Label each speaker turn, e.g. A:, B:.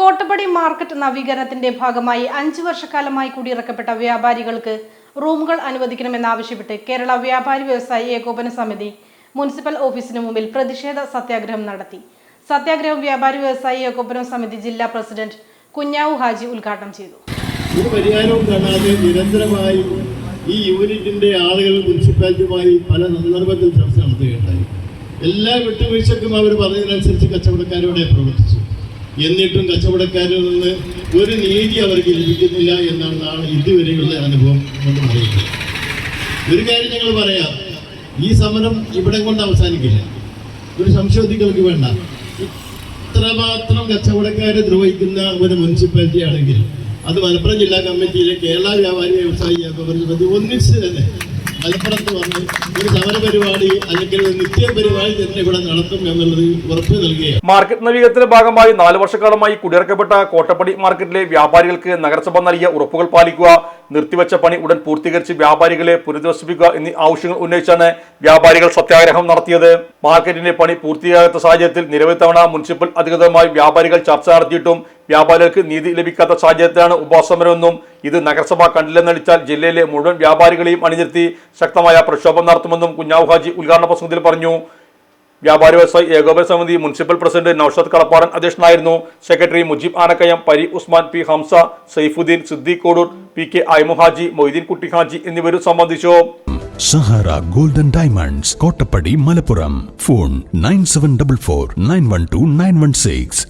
A: Kottappadi market നവീകരണത്തിന്റെ ഭാഗമായി അഞ്ചു വർഷക്കാലമായി കുടിയിറക്കപ്പെട്ട വ്യാപാരികൾക്ക് റൂമുകൾ അനുവദിക്കണമെന്നാവശ്യപ്പെട്ട് കേരള വ്യാപാരി വ്യവസായി ഏകോപന സമിതി മുനിസിപ്പൽ ഓഫീസിന് മുമ്പിൽ പ്രതിഷേധ സത്യാഗ്രഹം നടത്തി. സത്യാഗ്രഹം വ്യാപാരി വ്യവസായി ഏകോപന സമിതി ജില്ലാ പ്രസിഡന്റ് കുഞ്ഞാവു ഹാജി ഉദ്ഘാടനം ചെയ്തു.
B: ഈ യൂണിറ്റിന്റെ ആളുകൾ മുനിസിപ്പാലിറ്റിയുമായി പല സന്ദർഭത്തിൽ ചർച്ച നടത്തുകയുണ്ടായി. എല്ലാ വിട്ടുവീഴ്ചക്കും അവർ പറഞ്ഞതിനനുസരിച്ച് കച്ചവടക്കാരോടെ പ്രവർത്തിച്ചു. എന്നിട്ടും കച്ചവടക്കാരിൽ നിന്ന് ഒരു നീതി അവർക്ക് ലഭിക്കുന്നില്ല എന്നാണ് ഇതുവരെയുള്ള അനുഭവം എന്ന് പറയുന്നത്. ഒരു കാര്യം ഞങ്ങൾ പറയാം. ഈ സമരം ഇവിടെ കൊണ്ട് അവസാനിക്കില്ല. ഒരു സംശോധികൾക്ക് വേണ്ട. ഇത്രമാത്രം കച്ചവടക്കാരെ ദ്രോഹിക്കുന്ന ഒരു മുനിസിപ്പാലിറ്റി ആണെങ്കിൽ അത് മലപ്പുറം ജില്ലാ കമ്മിറ്റിയിലെ കേരള വ്യാപാരി വ്യവസായി ഒന്നിച്ച് തന്നെ മലപ്പുറത്ത് വന്ന് ഒരു സമര പരിപാടി അല്ലെങ്കിൽ ഒരു നിത്യ പരിപാടി തന്നെ ഇവിടെ നടത്തും എന്നുള്ളത് ഉറപ്പ് നൽകുകയാണ്.
C: മാർക്കറ്റ് നവീകരണത്തിന്റെ ഭാഗമായി നാല് വർഷക്കാലമായി കുടിയിറക്കപ്പെട്ട കോട്ടപ്പടി മാർക്കറ്റിലെ വ്യാപാരികൾക്ക് നഗരസഭ നൽകിയ ഉറപ്പുകൾ പാലിക്കുക നിർത്തിവെച്ച പണി ഉടൻ പൂർത്തീകരിച്ച് വ്യാപാരികളെ പുനരധിവസിപ്പിക്കുക എന്നീ ആവശ്യങ്ങൾ ഉന്നയിച്ചാണ് വ്യാപാരികൾ സത്യാഗ്രഹം നടത്തിയത്. മാർക്കറ്റിന്റെ പണി പൂർത്തിയാകാത്ത സാഹചര്യത്തിൽ നിരവധി തവണ മുനിസിപ്പൽ അധികൃതരുമായി വ്യാപാരികൾ ചർച്ച നടത്തിയിട്ടും വ്യാപാരികൾക്ക് നീതി ലഭിക്കാത്ത സാഹചര്യത്തിലാണ് ഉപവാസമരമെന്നും ഇത് നഗരസഭ കണ്ടില്ലെന്നടിച്ചാൽ ജില്ലയിലെ മുഴുവൻ വ്യാപാരികളെയും അണിനിർത്തി ശക്തമായ പ്രക്ഷോഭം നടത്തുമെന്നും കുഞ്ഞാവു ഹാജി ഉദ്ഘാടന പ്രസംഗത്തിൽ പറഞ്ഞു. വ്യാപാരി വ്യവസായി ഏകോപന സമിതി മുനിസിപ്പൽ പ്രസിഡന്റ് നൌഷദ് കളപ്പാടൻ അധ്യക്ഷനായിരുന്നു. Secretary Mujeeb Anakkayam Pari Usman P Hamza Saifuddin Siddique Kodur P K ഐമുഹാജി Moideen Kutty Haji എന്നിവരും സംബന്ധിച്ചു.
D: Sahara golden diamonds Kottappadi Malappuram. Phone nine seven double four nine one two nine one six.